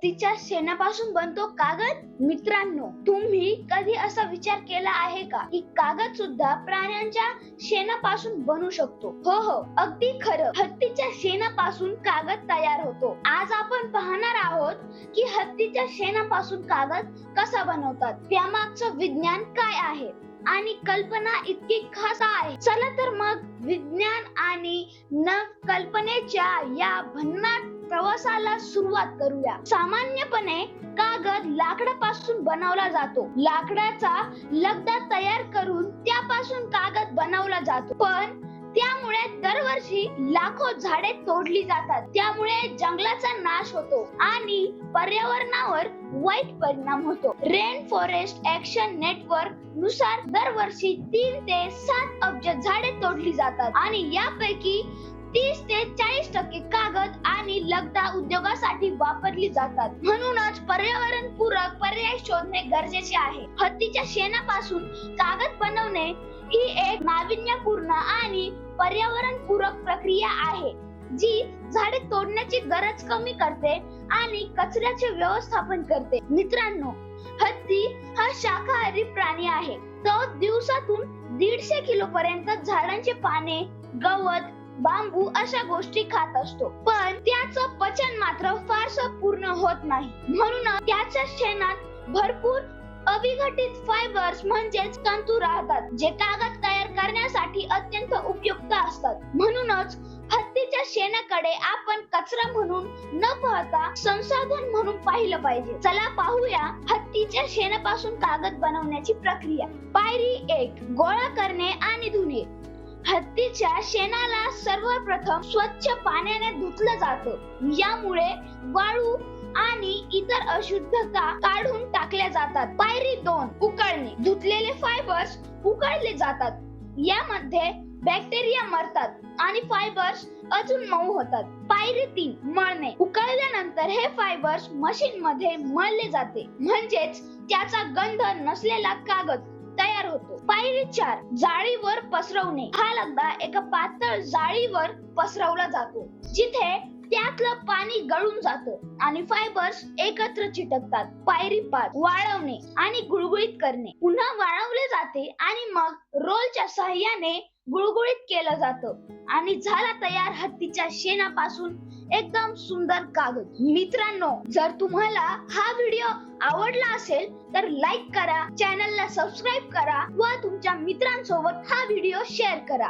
हत्तीच्या शेणापासून बनतो कागद? मित्रांनो तुम्ही कधी असा विचार केला आहे का? की कागद सुद्धा प्राण्यांच्या शेणापासून बनू शकतो. हो हो अगदी खरं. हत्तीच्या शेणापासून कागद तयार होतो. आज आपण पाहणार आहोत की हत्तीच्या शेणापासून कागद कसा बनवतात. त्यामागचं विज्ञान काय आहे? आणि कल्पना इतकी खास आहे. चला तर मग विज्ञान आणि न कल्पनेच्या या भन्नाट प्रवासाला सुरुवात करूया. सामान्यपणे कागद लाकडापासून बनवला जातो. लाकडाचा लगदा तयार करून त्यापासून कागद बनवला जातो. पण त्यामुळे दरवर्षी लाखो झाडे तोडली जातात. त्यामुळे जंगलाचा नाश होतो आणि पर्यावरणावर वाईट परिणाम होतो. रेन फॉरेस्ट ऍक्शन नेटवर्कनुसार दरवर्षी तीन ते सात अब्ज झाडे तोडली जातात आणि यापैकी तीस ते चाळीस टक्के कागद आणि लगदा उद्योगासाठी वापरली जातात. म्हणूनच पर्यावरण पूरक पर्याय शोधणे गरजेचे आहे. हत्तीच्या शेणापासून कागद बनवणे ही एक नाविन्यपूर्ण आणि पर्यावरण पूरक प्रक्रिया आहे जी झाडे तोडण्याची गरज कमी करते आणि कचऱ्याचे व्यवस्थापन करते. मित्रांनो हत्ती हा शाकाहारी प्राणी आहे. तो दिवसातून दीडशे किलो पर्यंत झाडांचे पाने गवत बांबू अशा गोष्टी खात असतो. पण त्याचं पचन मात्र फारसं पूर्ण होत नाही. म्हणून त्याच्या शेणात भरपूर अविघटित फायबर्स म्हणजेच तंतू राहतात जे कागद तयार करण्यासाठी अत्यंत उपयुक्त असतात. म्हणूनच हत्तीच्या शेणाकडे आपण कचरा म्हणून न पाहता संसाधन म्हणून पाहिलं पाहिजे. चला पाहूया हत्तीच्या शेणापासून कागद बनवण्याची प्रक्रिया. पायरी एक गोळा करणे आणि धुणे. हत्तीच्या शेणाला सर्वप्रथम स्वच्छ पाण्याने धुतलं जातं. यामुळे वाळू आणि इतर अशुद्धता काढून टाकल्या जातात. पायरी दोन उकळणे. धुतलेले फायबर्स उकळले जातात. यामध्ये बॅक्टेरिया मरतात आणि फायबर्स अजून मऊ होतात. पायरी तीन मळणे. उकळल्यानंतर हे फायबर्स मशीन मध्ये मळले जाते. म्हणजेच त्याचा गंध नसलेला कागद. तयार होतो. पायरी चार जाळीवर पसरवणे. हा लगदा एका पातळ जाळीवर पसरवला जातो. जिथे त्यातलं पाणी गळून जातं आणि फायबर्स एकत्र चिटकतात. पायरी पाच वाळवणे आणि गुळगुळीत करणे. पुन्हा वाळवले जाते आणि मग रोलच्या सहाय्याने गुळगुळीत केलं जातं. आणि झाला तयार हत्तीच्या शेणापासून एकदम सुंदर कागद. मित्रांनो जर तुम्हाला हा व्हिडिओ आवडला असेल तर लाईक करा चॅनलला सबस्क्राईब करा व तुमच्या मित्रांसोबत हा व्हिडिओ शेअर करा.